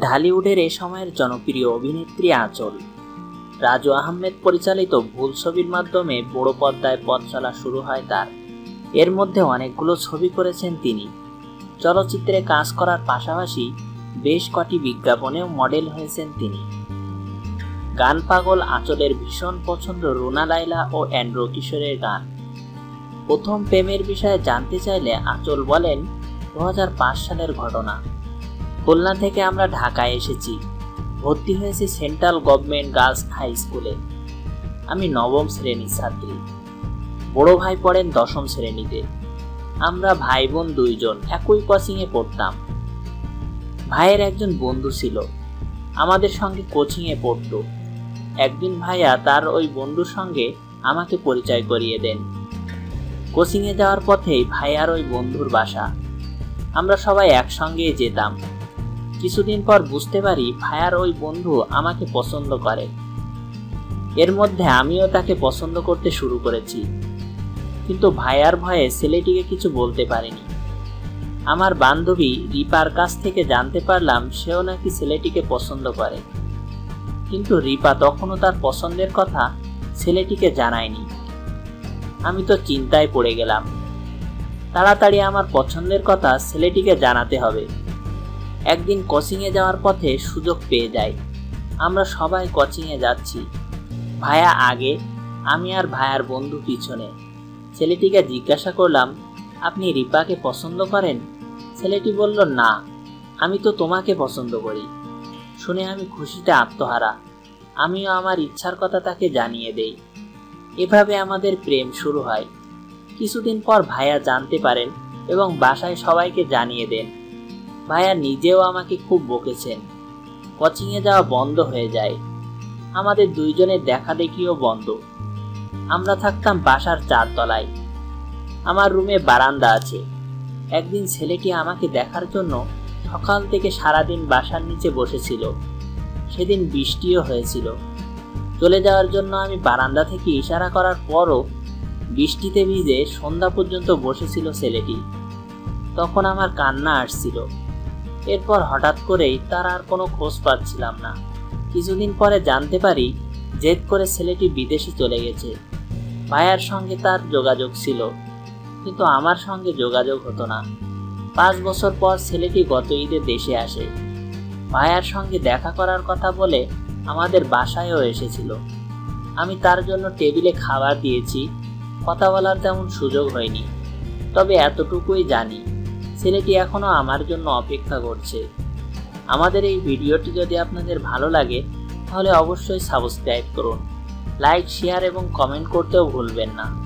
ঢালিউডের এ সময়ের জনপ্রিয় অভিনেত্রী আঁচল। রাজু আহমেদ পরিচালিত ভুল ছবির মাধ্যমে বড় পর্দায় পথ চলা শুরু হয় তার। এর মধ্যে অনেকগুলো ছবি করেছেন তিনি। চলচ্চিত্রে কাজ করার পাশাপাশি বেশ কটি বিজ্ঞাপনেও মডেল হয়েছেন তিনি। গান পাগল আঁচলের ভীষণ পছন্দ রুনা লাইলা ও অ্যান্ড্রো কিশোরের গান। প্রথম প্রেমের বিষয়ে জানতে চাইলে আঁচল বলেন দু হাজার পাঁচ সালের ঘটনা। খুলনা থেকে আমরা ঢাকায় এসেছি। ভর্তি হয়েছি সেন্ট্রাল গভর্নমেন্ট গার্লস হাই স্কুলে। আমি নবম শ্রেণির ছাত্রী। বড় ভাই পড়েন দশম শ্রেণীতে। আমরা ভাই বোন দুইজন একই কোচিংয়ে পড়তাম। ভাইয়ের একজন বন্ধু ছিল। আমাদের সঙ্গে কোচিংয়ে পড়ত। একদিন ভাইয়া তার ওই বন্ধুর সঙ্গে আমাকে পরিচয় করিয়ে দেন। কোচিংয়ে যাওয়ার পথেই ভাইয়ার ওই বন্ধুর বাসা। আমরা সবাই একসঙ্গে যেতাম। কিছুদিন পর বুঝতে পারি ভাইয়ার ওই বন্ধু আমাকে পছন্দ করে। এর মধ্যে আমিও তাকে পছন্দ করতে শুরু করেছি। কিন্তু ভাইয়ার ভয়ে ছেলেটিকে কিছু বলতে পারিনি। আমার বান্ধবী রিপার কাছ থেকে জানতে পারলাম সেও নাকি ছেলেটিকে পছন্দ করে। কিন্তু রিপা তখনও তার পছন্দের কথা ছেলেটিকে জানায়নি। আমি তো চিন্তায় পড়ে গেলাম। তাড়াতাড়ি আমার পছন্দের কথা ছেলেটিকে জানাতে হবে। একদিন কোচিংয়ে যাওয়ার পথে সুযোগ পেয়ে যাই আমরা সবাই কোচিংয়ে যাচ্ছি। ভায়া আগে, আমি আর ভায়ার বন্ধু পিছনে। ছেলেটিকে জিজ্ঞাসা করলাম, আপনি রিপাকে পছন্দ করেন? ছেলেটি বলল, না, আমি তো তোমাকে পছন্দ করি। শুনে আমি খুশিতে আত্মহারা। আমিও আমার ইচ্ছার কথা তাকে জানিয়ে দেই। এভাবে আমাদের প্রেম শুরু হয়। কিছুদিন পর ভাইয়া জানতে পারেন এবং বাসায় সবাইকে জানিয়ে দেন। ভাইয়া নিজেও আমাকে খুব বকেছেন। কোচিংয়ে যাওয়া বন্ধ হয়ে যায়। আমাদের দুইজনের দেখা দেখিও বন্ধ। আমরা থাকতাম বাসার চারতলায়। আমার রুমে বারান্দা আছে। একদিন ছেলেটি আমাকে দেখার জন্য সকাল থেকে সারাদিন বাসার নিচে বসেছিল। সেদিন বৃষ্টিও হয়েছিল। চলে যাওয়ার জন্য আমি বারান্দা থেকে ইশারা করার পরও বৃষ্টিতে ভিজে সন্ধ্যা পর্যন্ত বসেছিল ছেলেটি। তখন আমার কান্না আসছিল। এরপর হঠাৎ করেই তার আর কোনো খোঁজ পাচ্ছিলাম না। কিছুদিন পরে জানতে পারি, জেদ করে ছেলেটি বিদেশে চলে গেছে। ভাইয়ার সঙ্গে তার যোগাযোগ ছিল, কিন্তু আমার সঙ্গে যোগাযোগ হতো না। পাঁচ বছর পর ছেলেটি গত ঈদে দেশে আসে। ভাইয়ার সঙ্গে দেখা করার কথা বলে আমাদের বাসায়ও এসেছিল। আমি তার জন্য টেবিলে খাবার দিয়েছি, কথা বলার তেমন সুযোগ হয়নি। তবে এতটুকুই জানি, ছেলেটি এখনও আমার জন্য অপেক্ষা করছে। আমাদের এই ভিডিওটি যদি আপনাদের ভালো লাগে, তাহলে অবশ্যই সাবস্ক্রাইব করুন। লাইক, শেয়ার এবং কমেন্ট করতেও ভুলবেন না।